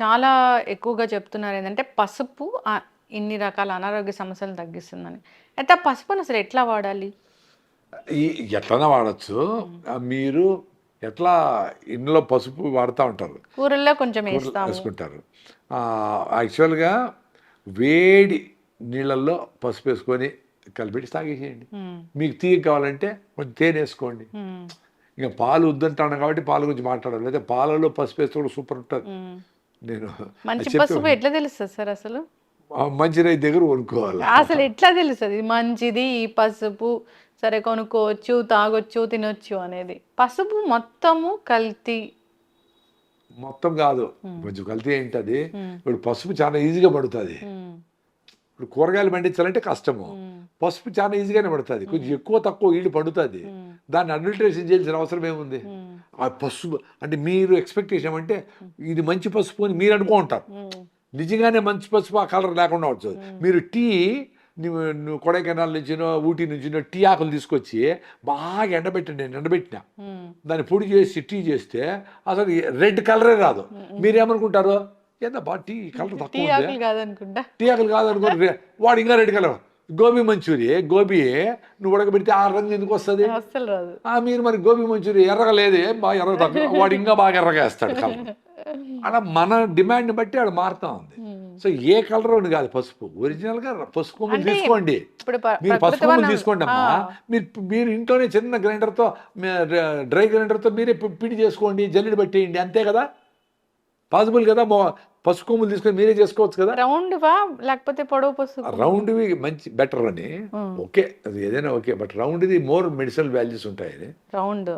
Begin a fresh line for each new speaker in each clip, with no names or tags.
చాలా ఎక్కువగా చెప్తున్నారు ఏంటంటే పసుపు ఇన్ని రకాల అనారోగ్య సమస్యలు తగ్గిస్తుందని. అయితే ఆ పసుపును అసలు ఎట్లా వాడాలి?
ఈ ఎట్లనా వాడచ్చు. మీరు ఎట్లా ఇంట్లో పసుపు వాడుతూ ఉంటారు?
కూరల్లో కొంచెం
వేసుకుంటారు. యాక్చువల్గా వేడి నీళ్ళల్లో పసుపు వేసుకొని కలిపెట్టి తాగేసేయండి. మీకు తీయ కావాలంటే కొంచెం తేనె వేసుకోండి. ఇంకా పాలు వద్దంటాను కాబట్టి పాల గురించి మాట్లాడాలి లేదా పాలలో పసుపు వేస్తే కూడా సూపర్ ఉంటుంది. నేను
మంచి పసుపు ఎట్లా తెలుస్తుంది సార్ అసలు?
మంచి రైతు దగ్గర కొనుక్కోవాలి?
అసలు ఎట్లా తెలుస్తుంది? మంచిది ఈ పసుపు సరే కొనుక్కోవచ్చు తాగొచ్చు తినొచ్చు అనేది. పసుపు మొత్తము కల్తీ.
మొత్తం కాదు. కొంచెం కల్తీ ఏంటది? ఇప్పుడు పసుపు చాలా ఈజీగా పడుతుంది. ఇప్పుడు కూరగాయలు పండించాలంటే కష్టము. పసుపు చాలా ఈజీగానే పడుతుంది. కొంచెం ఎక్కువ తక్కువ ఈళ్ళు పడుతుంది. దాన్ని అడ్మినిస్ట్రేషన్ చేయాల్సిన అవసరం ఏముంది? ఆ పసుపు అంటే మీరు ఎక్స్పెక్టేషన్ అంటే ఇది మంచి పసుపు అని మీరు అనుకుంటారు నిజంగానే మంచి పసుపు ఆ కలర్ లేకుండా వచ్చు మీరు టీ నువ్వు కొడైకెనాల్ నుంచినో ఊటీ నుంచినో టీ ఆకులు తీసుకొచ్చి బాగా ఎండబెట్టండి నేను ఎండబెట్టినా. దాన్ని పొడి చేసి టీ చేస్తే అసలు రెడ్ కలరే రాదు. మీరేమనుకుంటారు? ఏందబ్బా టీ కలర్ తక్కువ
ఆకులు కాదనుకుంటా.
టీ ఆకులు కాదనుకో రె- వాడు ఇంకా రెడ్ కలర్ గోబీ మంచూరి గోబీ నువ్వు ఉడకబెడితే ఆ రంగు ఎందుకు వస్తుంది? మీరు మరి గోబీ మంచూరి ఎర్రగా లేదే బాగా ఎర్ర తక్కువ వాడు ఇంకా బాగా ఎర్రగా వేస్తాడు కలర్ అలా మన డిమాండ్ని బట్టి ఆడ మారుతా ఉంది. సో ఏ కలర్ అని కాదు పసుపు. ఒరిజినల్గా పసుపు కొమ్ములు తీసుకోండి. మీరు పసుపు కొమ్ములు తీసుకోండి అమ్మా. మీరు మీరు ఇంట్లోనే చిన్న గ్రైండర్తో డ్రై గ్రైండర్తో మీరే పి- పిడి చేసుకోండి జల్లెడ పెట్టేయండి అంతే కదా? పాసిబుల్ కదా? మొ- పసుపు కొమ్ములు తీసుకొని మీరే చేసుకోవచ్చు కదా?
రౌండ్ వా లేకపోతే పొడవు పసుపు
రౌండ్వి మంచి బెటర్ అని. ఓకే అది ఏదైనా ఓకే బట్ రౌండ్ది మోర్ మెడిసినల్ వాల్యూస్ ఉంటాయి అది
రౌండ్.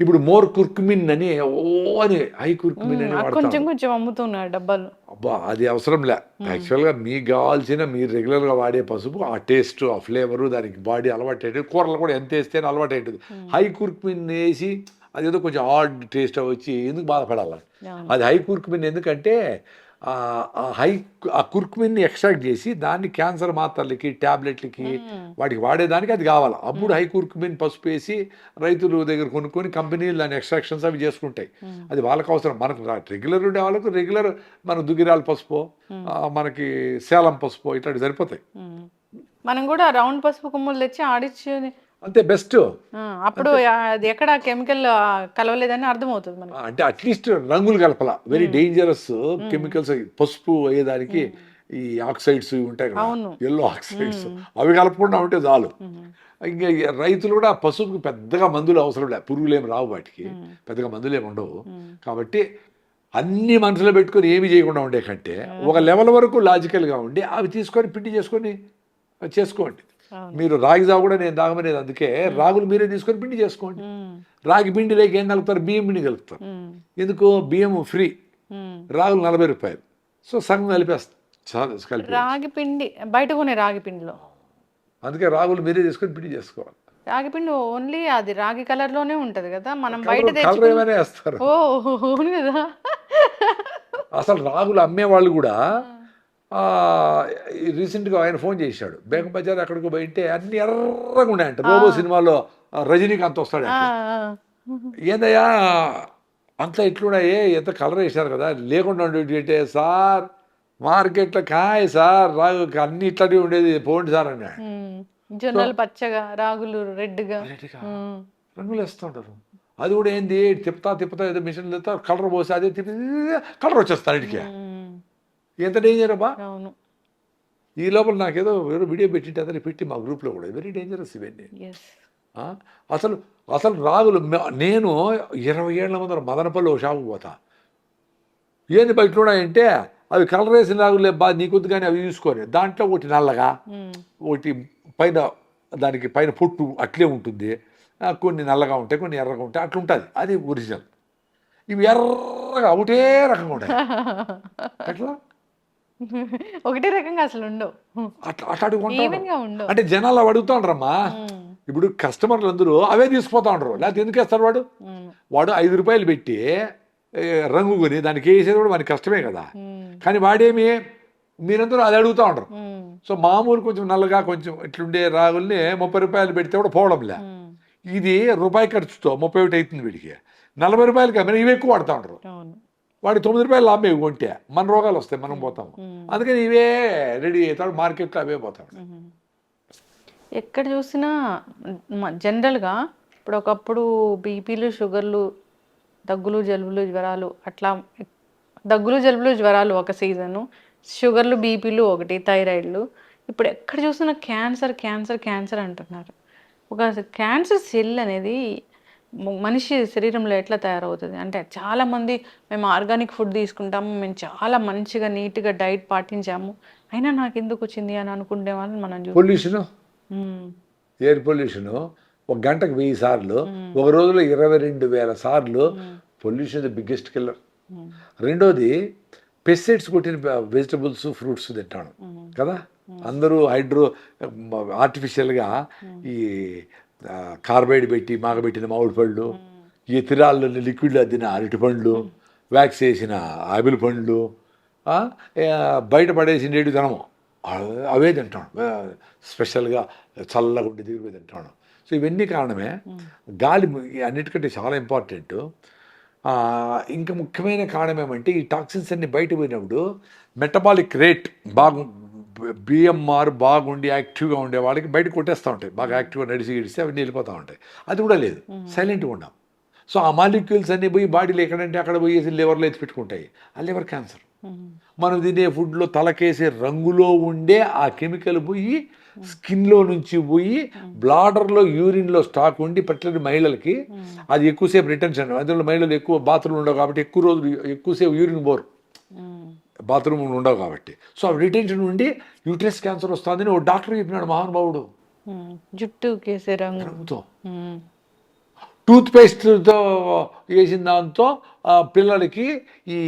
ఇప్పుడు మోర్ కుర్కుమిన్ అని ఓ అని హై కుర్కుమిన్ అని
కొంచెం కొంచెం అమ్ముతున్నారు డబ్బాలు.
అబ్బా అది అవసరం లే. యాక్చువల్గా మీకు కావాల్సిన మీరు రెగ్యులర్గా వాడే పసుపు ఆ టేస్ట్ ఆ ఫ్లేవరు దానికి బాడీ అలవాటు అయ్యేది కూరలు కూడా ఎంత వేస్తే అలవాటు అయ్యేది హై కుర్కుమిన్ వేసి అదేదో కొంచెం హార్డ్ టేస్ట్ వచ్చి ఎందుకు బాధపడాలి. అది హై కుర్కుమిన్ ఎందుకంటే హై ఆ కుర్కుమిన్ని ఎక్స్ట్రాక్ట్ చేసి దాన్ని క్యాన్సర్ మాత్రలకి ట్యాబ్లెట్లకి వాటికి వాడేదానికి అది కావాలి? అప్పుడు హై కుర్కుమిన్ పసుపు వేసి రైతుల దగ్గర కొనుక్కొని కంపెనీలు దాని ఎక్స్ట్రాక్షన్స్ అవి చేసుకుంటాయి. అది వాళ్ళకి అవసరం. మనకు రెగ్యులర్ ఉండే వాళ్ళకు రెగ్యులర్ మన దుగిరాల పసుపు మనకి సేలం పసుపు ఇట్లాంటివి సరిపోతాయి.
మనం కూడా రౌండ్ పసుపు కొమ్ములు తెచ్చి ఆడిచ్చి
అంతే బెస్ట్.
అప్పుడు అది ఎక్కడ కెమికల్ కలవలేదని అర్థమవుతుంది మనకి.
అంటే అట్లీస్ట్ రంగులు కలపల. వెరీ డేంజరస్ కెమికల్స్ పసుపు అయ్యేదానికి ఈ ఆక్సైడ్స్ ఉంటాయి కదా. ఎల్లో ఆక్సైడ్స్ అవి కలపకుండా ఉంటే చాలు. ఇంకా రైతులు కూడా పసుపుకి పెద్దగా మందులు అవసరం లే. పురుగులు ఏమి రావు వాటికి. పెద్దగా మందులు ఏమి ఉండవు. కాబట్టి అన్ని మనసులో పెట్టుకొని ఏమి చేయకుండా ఉండే కంటే ఒక లెవెల్ వరకు లాజికల్గా ఉండి అవి తీసుకొని పిండి చేసుకొని చేసుకోండి. మీరు రాగి జావ కూడా నేను తాగమనేది. అందుకే రాగులు మీరే తీసుకొని పిండి చేసుకోండి. రాగి పిండి లేక ఏం కలుపుతారు బియ్యం పిండి కలుపుతారు. ఎందుకు? బియ్యం ఫ్రీ. రాగులు నలభై రూపాయలు. సో సగం కలిపేస్తాం. కలిపి
రాగి పిండి బయట కొనే రాగి పిండిలో.
అందుకే రాగులు మీరే తీసుకొని పిండి చేసుకోవాలి.
రాగి పిండి ఓన్లీ అది రాగి కలర్లోనే ఉంటది కదా. మనం బయట
వేస్తారు.
ఓ అవును కదా.
అసలు రాగులు అమ్మే వాళ్ళు కూడా రీసెంట్గా ఆయన ఫోన్ చేశాడు. బేగం బజార్ అక్కడికి పోయింటే అన్ని ఎర్రగా ఉన్నాయంట. రోబో సినిమాలో రజనీకాంత్ వస్తాడు. ఏందయ్యా అంతా ఇట్లున్నాయే ఎంత కలర్ వేసినారు కదా. లేకుండా ఉండేటి అంటే సార్ మార్కెట్లో కాయ సార్ రాగు అన్ని ఇట్లాంటివి ఉండేది పోండి సార్ అన్నాడు.
ఉమ్. జొన్నలు పచ్చగా రాగులు రెడ్గా.
రంగులు వేస్తుంటారు అది కూడా ఏంది తిప్పుతా తిప్పుతా ఏదో మిషన్ తిప్పుతా కలర్ పోసి అదే తిప్పి కలర్ వచ్చేస్తారు ఇంటికి. ఎంత డేంజర్ అబ్బా?
అవును.
ఈ లోపల నాకేదో ఏదో వీడియో పెట్టింటే అతను పెట్టి మా గ్రూప్లో కూడా. వెరీ డేంజరస్ ఇవన్నీ? అసలు అసలు రాగులు నేను ఇరవై ఏళ్ళ ముందర మదనపల్లి ఒక షాపుకి పోతా. ఏంది బయట ఉన్నాయంటే అవి కలర్ వేసిన రాగులే బా నీకొద్దు కానీ అవి చూసుకొని దాంట్లో ఒకటి నల్లగా ఒకటి పైన దానికి పైన పొట్టు అట్లే ఉంటుంది. కొన్ని నల్లగా ఉంటాయి కొన్ని ఎర్రగా ఉంటాయి. అట్లా ఉంటుంది అది ఒరిజినల్ ఇవి ఎర్రగా ఒకటే రకంగా ఉంటాయి. ఎట్లా?
ఒకటే రకంగా అసలు ఉండవు.
అట్లా
ఉండవు.
అంటే జనాలు అవి అడుగుతాండ్రమ్మా.
ఉమ్.
ఇప్పుడు కస్టమర్లు అందరూ అవే తీసుకుపోతా ఉండరు లేకపోతే ఎందుకు వేస్తారు వాడు. వాడు ఐదు రూపాయలు పెట్టి రంగు కొని దానికి వేసేది కూడా మనకి కష్టమే కదా. కానీ వాడేమి? మీరందరూ అది అడుగుతూ ఉండరు. సో మామూలు కొంచెం నల్లగా కొంచెం ఇట్లుండే రాగుల్ని ముప్పై రూపాయలు పెడితే కూడా పోవడంలే. ఇది రూపాయి ఖర్చుతో ముప్పై ఒకటి అవుతుంది వీడికి. నలభై రూపాయలకి అమ్మిన ఇవి ఎక్కువ వాడుతూ
అవును.
వాడి తొమ్మిది రూపాయలు లాభం ఇవి కొంటే. మన రోగాలు వస్తాయి మనం పోతాం అందుకని ఇవే రెడీ అవుతాడు మార్కెట్లో అవే పోతాడు.
ఎక్కడ చూసినా జనరల్గా ఇప్పుడు ఒకప్పుడు బీపీలు షుగర్లు దగ్గులు జలుబులు జ్వరాలు అట్లా దగ్గులు జలుబులు జ్వరాలు ఒక సీజను షుగర్లు బీపీలు ఒకటి థైరాయిడ్లు. ఇప్పుడు ఎక్కడ చూసినా క్యాన్సర్ క్యాన్సర్ క్యాన్సర్ అంటున్నారు. ఒక క్యాన్సర్ సెల్ అనేది మనిషి శరీరంలో ఎట్లా తయారవుతుంది? అంటే చాలామంది మేము ఆర్గానిక్ ఫుడ్ తీసుకుంటాము మేము చాలా మంచిగా నీట్గా డైట్ పాటించాము. అయినా నాకు ఎందుకు వచ్చింది అని అనుకునే వాళ్ళని మనం
పొల్యూషన్. Air pollution? ఒక గంటకు వెయ్యి సార్లు ఒక రోజులో ఇరవై రెండు వేల సార్లు పొల్యూషన్ ది బిగ్గెస్ట్ కిల్లర్. రెండోది పెస్టిసైడ్స్ కొట్టిన వెజిటబుల్స్ ఫ్రూట్స్ తింటాను. కదా? అందరూ హైడ్రో ఆర్టిఫిషియల్గా ఈ కార్బైడ్ పెట్టి మాగబెట్టిన మామిడి పళ్ళు ఈ తిరాళ్ళు లిక్విడ్లో అద్దిన అరటి పండ్లు వ్యాక్స్ వేసిన ఆపిల్ పండ్లు బయట పడేసి నేడు తినము అవే తింటాను స్పెషల్గా చల్లగా ఉండి దిగులు తింటాను సో ఇవన్నీ కారణమే గాలి అన్నిటికంటే చాలా ఇంపార్టెంట్. ఇంకా ముఖ్యమైన కారణం ఏమంటే ఈ టాక్సిన్స్ అన్ని బయట పోయినప్పుడు మెటబాలిక్ రేట్ బాగు బిఎంఆర్ బాగుండి యాక్టివ్గా ఉండే వాళ్ళకి బయట కొట్టేస్తూ ఉంటాయి. బాగా యాక్టివ్గా నడిచి గిడిస్తే అవన్నీ వెళ్ళిపోతూ ఉంటాయి. అది కూడా లేదు. సైలెంట్గా ఉన్నాం సో ఆ మాలిక్యూల్స్ అన్నీ పోయి బాడీలో ఎక్కడంటే అక్కడ పోయేసి లివర్లో ఎత్తి పెట్టుకుంటాయి. ఆ లివర్ క్యాన్సర్. మనం తినే ఫుడ్లో తలకేసే రంగులో ఉండే ఆ కెమికల్ పోయి స్కిన్లో నుంచి పోయి బ్లాడర్లో యూరిన్లో స్టాక్ ఉండి పర్టికులర్ మహిళలకి అది ఎక్కువసేపు రిటెన్షన్. అందులో మహిళలు ఎక్కువ బాత్రూమ్ ఉండవు కాబట్టి ఎక్కువ రోజులు ఎక్కువసేపు యూరిన్ బోర్
మ్మ్.
బాత్రూమ్ ఉండవు కాబట్టి సో ఆ రిటెన్షన్ ఉండి యూట్రస్ క్యాన్సర్ వస్తుందని ఓ డాక్టర్ చెప్పినాడు మహానుభావుడు.
జుట్టు
రంగుతో. టూత్ పేస్ట్తో వేసిన దాంతో పిల్లలకి ఈ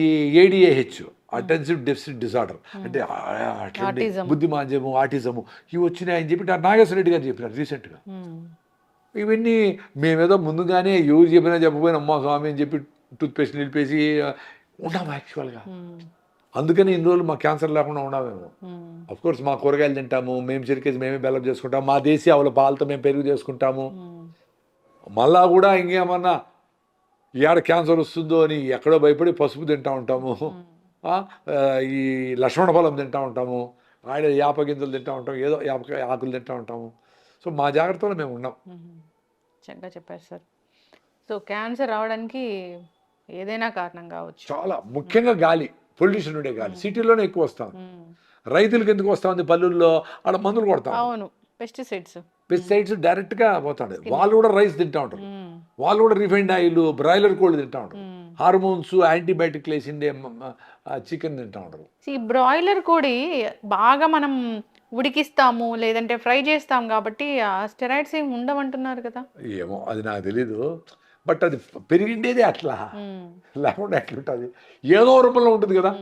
ఏడిఏహెచ్ అటెన్సివ్ డెఫిసిట్ డిసార్డర్ అంటే ఆ, అట్లండి
Autism.
బుద్ధి మాంద్యము ఆటిజము ఇవి వచ్చినాయని చెప్పి నాగేశ్వర రెడ్డి గారు చెప్పినారు రీసెంట్గా. ఇవన్నీ మేమేదో ముందుగానే ఎవరు చెప్పినా చెప్పకపోయినా అమ్మా స్వామి అని చెప్పి టూత్ పేస్ట్ నిలిపేసి ఉన్నాము యాక్చువల్గా. అందుకని ఇన్ని రోజులు మా క్యాన్సర్ లేకుండా ఉన్నామేమో.
మ్మ్.
అఫ్ కోర్స్ మా కూరగాయలు తింటాము మేము చిరికేసి మేమే బెల్లం చేసుకుంటాము మా దేశీ ఆవుల పాలతో మేము పెరుగు చేసుకుంటాము. మళ్ళా కూడా ఇంకేమన్నా ఏడ క్యాన్సర్ వస్తుందో అని ఎక్కడో భయపడి పసుపు తింటా ఉంటాము. ఈ లక్ష్మణ ఫలం తింటా ఉంటాము. ఆడ యాప గింజలు తింటా ఉంటాం ఏదో యాపకాయ ఆకులు తింటా ఉంటాము. సో మా జాగ్రత్తలో మేము ఉన్నాం.
చక్కగా చెప్పారు సార్. సో క్యాన్సర్ రావడానికి ఏదైనా కారణం కావచ్చు.
చాలా ముఖ్యంగా గాలి. పొల్యూషన్ ఉండే గాలి. సిటీలోనే ఎక్కువ వస్తాం. రైతులకు ఎందుకు వస్తా? ఉంది పల్లెల్లో ఆడ మందులు కొడతాం.
అవును. పెస్టిసైడ్స్.
పెస్టిసైడ్స్ డైరెక్ట్గా పోతాడు. వాళ్ళు కూడా రైస్ తింటా ఉంటారు. వాళ్ళు కూడా రిఫైండ్ ఆయిల్ బ్రాయిలర్ కోళ్ళు తింటా ఉంటారు. హార్మోన్స్ యాంటీబయాటిక్ వేసిండే చికెన్ తింటా ఉంటారు.
ఈ బ్రాయిలర్ కోడి బాగా మనం ఉడికిస్తాము లేదంటే ఫ్రై చేస్తాం కాబట్టి ఆ స్టెరాయిడ్స్ ఏమి ఉండవంటున్నారు కదా?
ఏమో అది నాకు తెలీదు. బట్ అది పెరిగిండేదే అట్లా. లేకుండా ఎట్లుంటుంది ఏదో రూపంలో ఉంటుంది కదా.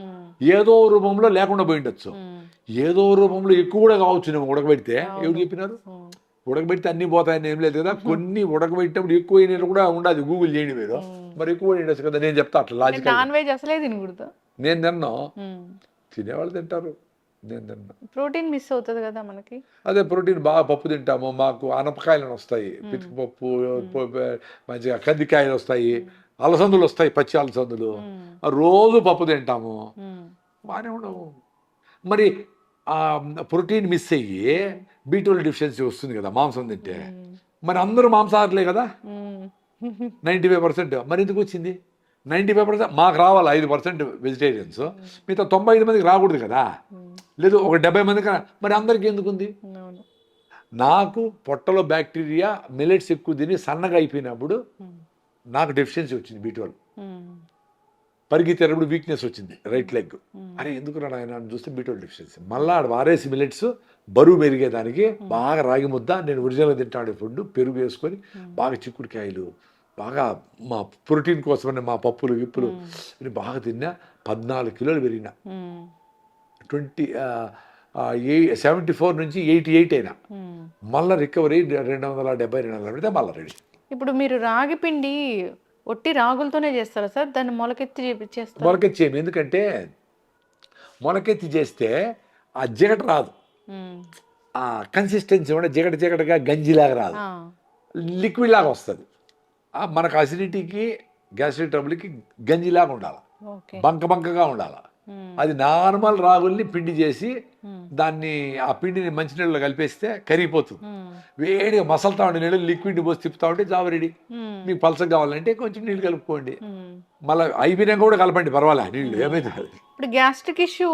ఏదో రూపంలో లేకుండా పోయి ఉండొచ్చు. ఏదో రూపంలో ఎక్కువ కూడా కావచ్చు నేను ఉడకబెడితే. ఎవరు చెప్పినారు. ఉడకబెడితే అన్ని పోతాయని ఏం లేదు కదా. కొన్ని ఉడకబెట్టినప్పుడు ఎక్కువ అయినట్టు కూడా ఉండదు గూగుల్ చేయండి మీరు. మరి ఎక్కువ ఉండొచ్చు కదా. నేను చెప్తా అట్లా
నేను
లాజికల్
నాన్ వెజ్ అసలే తినకూడదు.
నేను తిన్నా. తినేవాళ్ళు తింటారు. నేను తిన్నా.
ప్రోటీన్ మిస్ అవుతుంది కదా మనకి.
అదే ప్రోటీన్ బాగా పప్పు తింటాము మాకు అనపకాయలు వస్తాయి పితికి పప్పు ప- ప- మంచిగా కందికాయలు వస్తాయి అలసందులు వస్తాయి పచ్చి అలసందులు. రోజు పప్పు తింటాము. బాగానే ఉండవు. మరి ఆ ప్రోటీన్ మిస్ అయ్యి బీటోల్ డెఫిషియన్సీ వస్తుంది కదా మాంసం తింటే. మరి అందరూ మాంసాహారులే కదా. Ninety five percent. మరి ఎందుకు వచ్చింది? నైంటీ ఫైవ్ పర్సెంట్ మాకు రావాలి ఐదు పర్సెంట్ వెజిటేరియన్స్ మిగతా తొంభై ఐదు మందికి రాకూడదు కదా. లేదు ఒక డెబ్బై మందికి మరి అందరికీ ఎందుకు ఉంది నాకు పొట్టలో బ్యాక్టీరియా మిలెట్స్ ఎక్కువ తిని సన్నగా అయిపోయినప్పుడు
మ్మ్.
నాకు డెఫిషియన్సీ వచ్చింది
మ్మ్.
పరిగెత్తేటప్పుడు వీక్నెస్ వచ్చింది రైట్ లెగ్ అరే ఎందుకు రా నాయన అని చూస్తే బీట్వల్ డెఫిషియన్సీ మళ్ళీ ఆడ వారేసి మిలెట్స్ బరువు పెరిగేదానికి బాగా రాగి ముద్ద నేను ఒరిజినల్గా తింటాడే ఫుడ్ పెరుగు వేసుకొని బాగా చిక్కుడుకాయలు బాగా మా ప్రోటీన్ కోసమని మా పప్పులు గిప్పులు ఇవి బాగా తిన్నా. పద్నాలుగు కిలోలు పెరిగిన. ట్వంటీ ఏ సెవెంటీ ఫోర్ నుంచి ఎయిటీ ఎయిట్ అయినా. మళ్ళీ రికవరీ రెండు వందల డెబ్బై రెండు వందల పెడితే మళ్ళీ రెడీ.
ఇప్పుడు మీరు రాగి పిండి ఒట్టి రాగులతోనే చేస్తారా సార్? దాన్ని మొలకెత్తి చేస్తారా?
మొలకెచ్చేయం ఎందుకంటే మొలకెత్తి చేస్తే ఆ జిగట రాదు. ఆ కన్సిస్టెన్సీ కూడా జిగట జిగటగా గంజిలాగా రాదు. లిక్విడ్ లాగా వస్తుంది. మనకు అసిడిటీకి గ్యాస్ట్రిక్ ట్రబుల్కి గంజిలాగా ఉండాలి. బంక బంకగా ఉండాలి. అది నార్మల్ రాగుల్ని పిండి చేసి దాన్ని ఆ పిండిని మంచినీళ్ళలో కలిపేస్తే కరిగిపోతుంది. వేడిగా మసలుతా ఉండే నీళ్ళు లిక్విడ్ పోసి తిప్పుతా ఉంటే జావ రెడీ మీకు పలసగా కావాలంటే కొంచెం నీళ్ళు కలుపుకోండి. మళ్ళీ అయిపోయినాక కూడా కలపండి పర్వాలే నీళ్ళు ఏమైతే
ఇప్పుడు గ్యాస్ట్రిక్ ఇష్యూ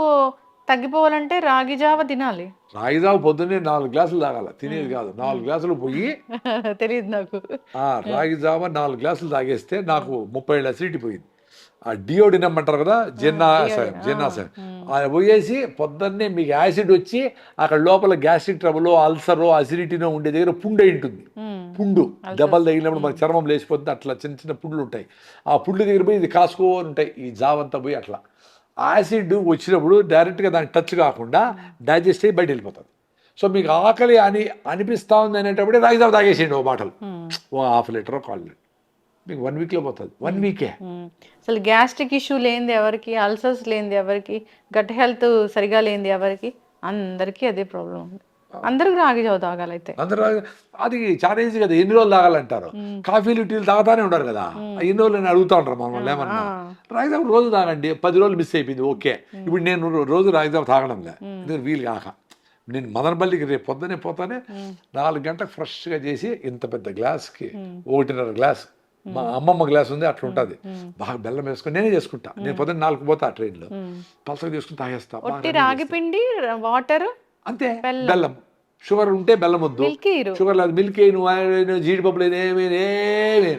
తగ్గిపోవాలంటే రాగి జావ తినాలి.
రాగి జావ పొద్దున్నే నాలుగు గ్లాసులు తాగాల. తినేది కాదు. నాలుగు గ్లాసులు పోయి
తెలియదు నాకు.
ఆ రాగి జావ నాలుగు గ్లాసులు తాగేస్తే నాకు ముప్పై ఏళ్ళ అసిడిటీ పోయింది. ఆ డియోడినం అంటారు కదా జిన్నాశయం జిన్నాశయం. అది పోయేసి పొద్దున్నే మీకు యాసిడ్ వచ్చి అక్కడ లోపల గ్యాస్ట్రిక్ ట్రబుల్ అల్సరో అసిడిటీనో ఉండే దగ్గర పుండు ఉంటుంది. పుండు. దెబ్బలు తగిలినప్పుడు మన చర్మం లేచిపోతుంది. అట్లా చిన్న చిన్న పుండ్లు ఉంటాయి. ఆ పుండ్ల దగ్గర పోయి ఇది కాసుకోని ఉంటాయి. ఈ జావంతా పోయి అట్లా. యాసిడ్ వచ్చినప్పుడు డైరెక్ట్గా దానికి టచ్ కాకుండా డైజెస్ట్ అయ్యి బయట వెళ్ళిపోతుంది సో మీకు ఆకలి అని అనిపిస్తూ ఉంది అనేటప్పుడే జావ తాగేసేయండి ఓ బాటలు. ఓ హాఫ్ లీటర్ కాల్ లీటర్. మీకు వన్ వీక్లో పోతుంది. వన్ వీకే.
అసలు గ్యాస్ట్రిక్ ఇష్యూ లేనిది ఎవరికి అల్సర్స్ లేనిది ఎవరికి గట్ హెల్త్ సరిగా లేనిది ఎవరికి అందరికీ అదే ప్రాబ్లం ఉంది. అందరికి రాగి జావ తాగాలి అయితే
అందరూ అది చాలా ఈజీ కదా ఎన్ని రోజులు తాగాలంటారు? కాఫీలు టీలు తాగుతానే ఉంటారు కదా? ఎన్ని రోజులు నేను అడుగుతా ఉంటారు మమ్మల్ని ఏమన్నా రాగి జావ రోజు తాగండి పది రోజులు మిస్ అయిపోయింది ఓకే. ఇప్పుడు నేను రోజు రాగి జావ తాగడంలే ఎందుకంటే వీలు కాక. నేను మదనపల్లికి రేపు పొద్దునే పోతానే నాలుగు గంటలకు ఫ్రెష్గా చేసి ఇంత పెద్ద గ్లాస్కి ఒకటిన్నర గ్లాస్. మా అమ్మమ్మ గ్లాస్ ఉంది అట్లా ఉంటుంది. బాగా బెల్లం వేసుకొని నేనే చేసుకుంటా. నేను పొద్దున్న నాలుగు పోతా ఆ ట్రైన్లో. పలసగా చేసుకుని తాగేస్తా బాగా
ఒట్టి రాగి పిండి వాటర్?
అంతే. బెల్లం. షుగర్ ఉంటే బెల్లం వద్దు. షుగర్ లేదు మిల్క్ అయిన జీడిపప్పులు ఏమీ ఏమీ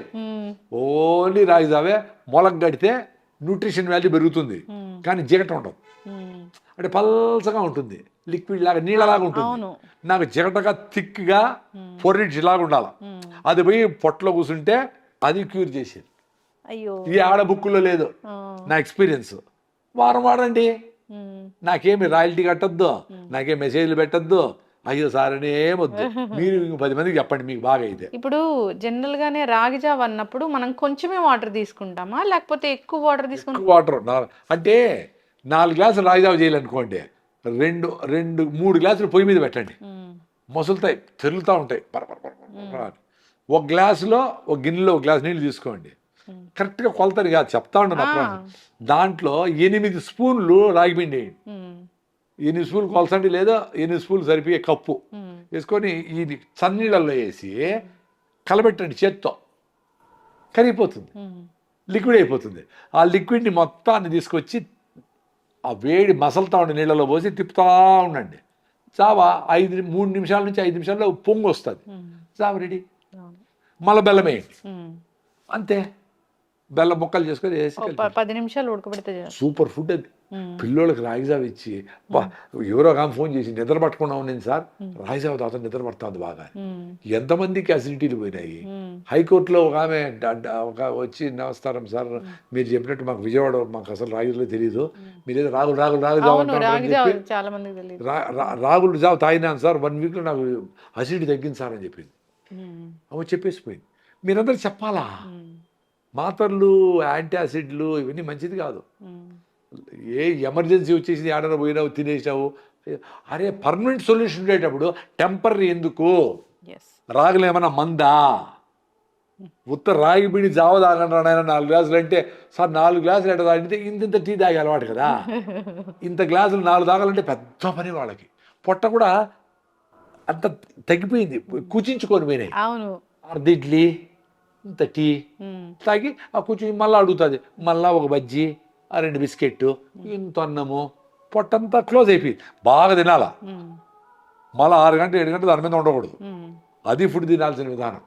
ఓన్లీ రాగి జావే మొలక గడితే న్యూట్రిషన్ వాల్యూ పెరుగుతుంది. కానీ జిగట ఉండదు. అంటే పల్సగా ఉంటుంది. లిక్విడ్ లాగా నీళ్ళలాగా ఉంటుంది. నాకు జిగటగా థిక్గా పొర్రిడ్జ్ లాగా ఉండాలి. అది పోయి పొట్టలో కూర్చుంటే అది క్యూర్ చేసేది.
అయ్యో.
ఇది ఆడ బుక్కులో లేదు. నా ఎక్స్పీరియన్స్. వారం వాడండి. నాకేమి రాయల్టీ కట్టద్దు నాకేం మెసేజ్లు పెట్టద్దు అయ్యో సార్ అని ఏమొద్దు మీరు పది మందికి చెప్పండి మీకు బాగా అయితే
ఇప్పుడు జనరల్ గానే రాగి జావ అన్నప్పుడు మనం కొంచెమే వాటర్ తీసుకుంటామా లేకపోతే ఎక్కువ వాటర్ తీసుకుంటాం
వాటర్ అంటే నాలుగు గ్లాసులు రాగిజావ చేయాలనుకోండి రెండు రెండు మూడు గ్లాసులు పొయ్యి మీద పెట్టండి మొసలుతాయి తెరులుతూ ఉంటాయి పర. ఒక గ్లాసులో ఒక గిన్నెలో ఒక గ్లాస్ నీళ్ళు తీసుకోండి కరెక్ట్గా కొలతని కాదు చెప్తా ఉన్నాను అప్పుడు దాంట్లో ఎనిమిది స్పూన్లు రాగి పిండి వేయండి. ఎనిమిది స్పూన్లు కొలసండి లేదా ఎనిమిది స్పూన్లు సరిపోయే కప్పు. వేసుకొని ఈ చన్నీళ్ళల్లో వేసి కలబెట్టండి చేత్తో. కరిగిపోతుంది. లిక్విడ్ అయిపోతుంది. ఆ లిక్విడ్ని మొత్తాన్ని తీసుకొచ్చి ఆ వేడి మసలుతా ఉండే నీళ్ళలో పోసి తిప్పుతా ఉండండి. చావా ఐదు మూడు నిమిషాల నుంచి ఐదు నిమిషాల్లో పొంగు వస్తుంది చావ రెడీ. మళ్ళీ బెల్లం వేయండి. అంతే. బెల్లం ముక్కలు చేసుకొని వేసి
పది నిమిషాలు ఉడకబెడితే.
సూపర్ ఫుడ్ అది. పిల్లోళ్ళకి రాగిజావ ఇచ్చి బా ఎవరో ఆమె ఫోన్ చేసి నిద్ర పట్టకుండా ఉండింది సార్? రాగిజావ తాత నిద్ర పడుతుంది బాగా. ఎంతమందికి అసిడిటీలు పోయినాయి. హైకోర్టులో ఒక ఆమె ఒక వచ్చి నమస్కారం సార్ మీరు చెప్పినట్టు మాకు విజయవాడ మాకు అసలు రాగులో తెలియదు మీరు ఏదో రాగులు రాగులు రాగులు జావ రాగులు జావ తాగినాను సార్ వన్ వీక్లో నాకు అసిడిటీ తగ్గింది సార్ అని చెప్పింది. అవి చెప్పేసిపోయింది. మీరందరూ చెప్పాలా. మాత్రలు యాంటీ యాసిడ్లు ఇవన్నీ మంచిది కాదు. ఏ ఎమర్జెన్సీ వచ్చేసి ఆడన పోయినావు తినేసావు. అరే పర్మనెంట్ సొల్యూషన్ ఉండేటప్పుడు టెంపరీ ఎందుకు? రాగులు మందా? ఉత్త రాగి పిండి జావ తాగండి నాయనా నాలుగు గ్లాసులు అంటే సార్ నాలుగు గ్లాసులు ఎట్ట తాగితే ఇంత ఇంత టీ తాగే అలవాటు కదా. ఇంత గ్లాసులు నాలుగు తాగాలంటే పెద్ద పని వాళ్ళకి. పొట్ట కూడా అంత తగ్గిపోయింది కుచించుకొని పోయినాయి.
అవును.
అర్ధ ఇడ్లీ. ఇంత టీ. తాగి ఆ కూర్చుని మళ్ళీ అడుగుతుంది మళ్ళీ ఒక బజ్జీ ఆ రెండు బిస్కెట్ ఇంత అన్నము పొట్టంతా క్లోజ్ అయిపోయింది బాగా తినాలా. మళ్ళీ ఆరు గంటలు ఏడు గంటలు దాని మీద ఉండకూడదు. అది ఫుడ్ తినాల్సిన విధానం